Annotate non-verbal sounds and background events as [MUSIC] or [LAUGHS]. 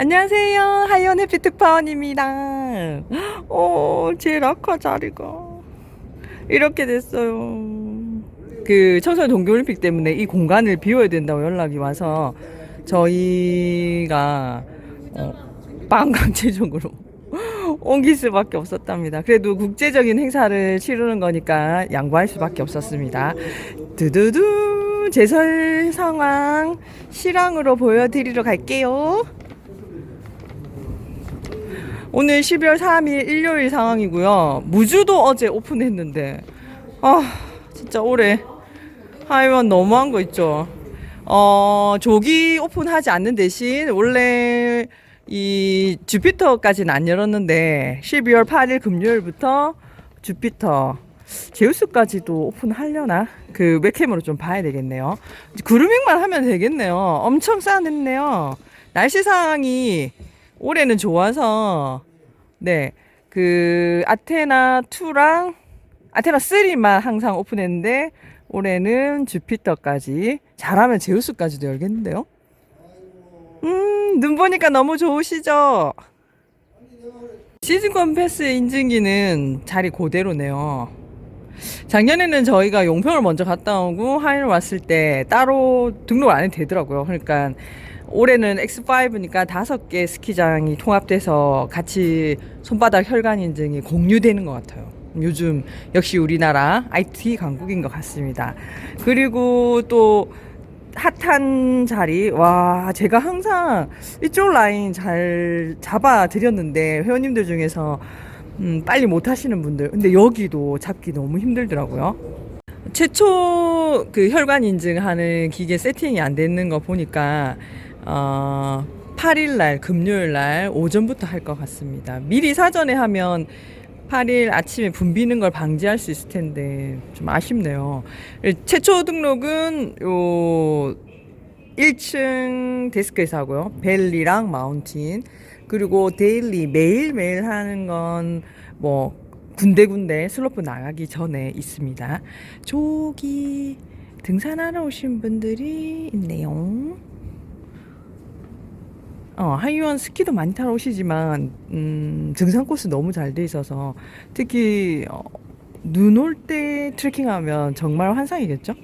안녕하세요. 하이온 해피 특파원입니다. 오, 제 라카 자리가 이렇게 됐어요. 그 청소년 동계올림픽 때문에 이 공간을 비워야 된다고 연락이 와서 저희가 어, 반강제적으로 [LAUGHS] 옮길 수밖에 없었답니다. 그래도 국제적인 행사를 치르는 거니까 양보할 수밖에 없었습니다. 두두두 제설 상황 실황으로 보여드리러 갈게요. 오늘 12월 3일 일요일 상황이고요. 무주도 어제 오픈했는데 아 진짜 올해 하이원 너무한 거 있죠. 어 조기 오픈하지 않는 대신 원래 이 주피터까지는 안 열었는데 12월 8일 금요일부터 주피터 제우스까지도 오픈하려나 그 웹캠으로 좀 봐야 되겠네요. 그루밍만 하면 되겠네요. 엄청 싸냈네요. 날씨 상황이 올해는 좋아서 네 그 아테나 2랑 아테나 3만 항상 오픈했는데 올해는 주피터까지 잘하면 제우스까지도 열겠는데요. 음, 눈 보니까 너무 좋으시죠? 시즌권 패스 인증기는 자리 그대로네요. 작년에는 저희가 용평을 먼저 갔다 오고 하일 왔을 때 따로 등록 안 해도 되더라고요. 그러니까 올해는 X5니까 다섯 개 스키장이 통합돼서 같이 손바닥 혈관 인증이 공유되는 것 같아요. 요즘 역시 우리나라 IT 강국인 것 같습니다. 그리고 또 핫한 자리 와 제가 항상 이쪽 라인 잘 잡아 드렸는데 회원님들 중에서 음, 빨리 못 하시는 분들 근데 여기도 잡기 너무 힘들더라고요. 최초 그 혈관 인증하는 기계 세팅이 안 되는 거 보니까 어 8일 날 금요일 날 오전부터 할 것 같습니다. 미리 사전에 하면 8일 아침에 붐비는 걸 방지할 수 있을 텐데 좀 아쉽네요. 최초 등록은 요 1층 데스크에서 하고요. 벨리랑 마운틴 그리고 데일리 매일 매일 하는 건 뭐 군데군데 슬로프 나가기 전에 있습니다. 저기 등산하러 오신 분들이 있네요. 어, 하이원 스키도 많이 타러 오시지만 음, 등산 코스 너무 잘 돼 있어서 특히 어, 눈올 때 트레킹하면 정말 환상이겠죠?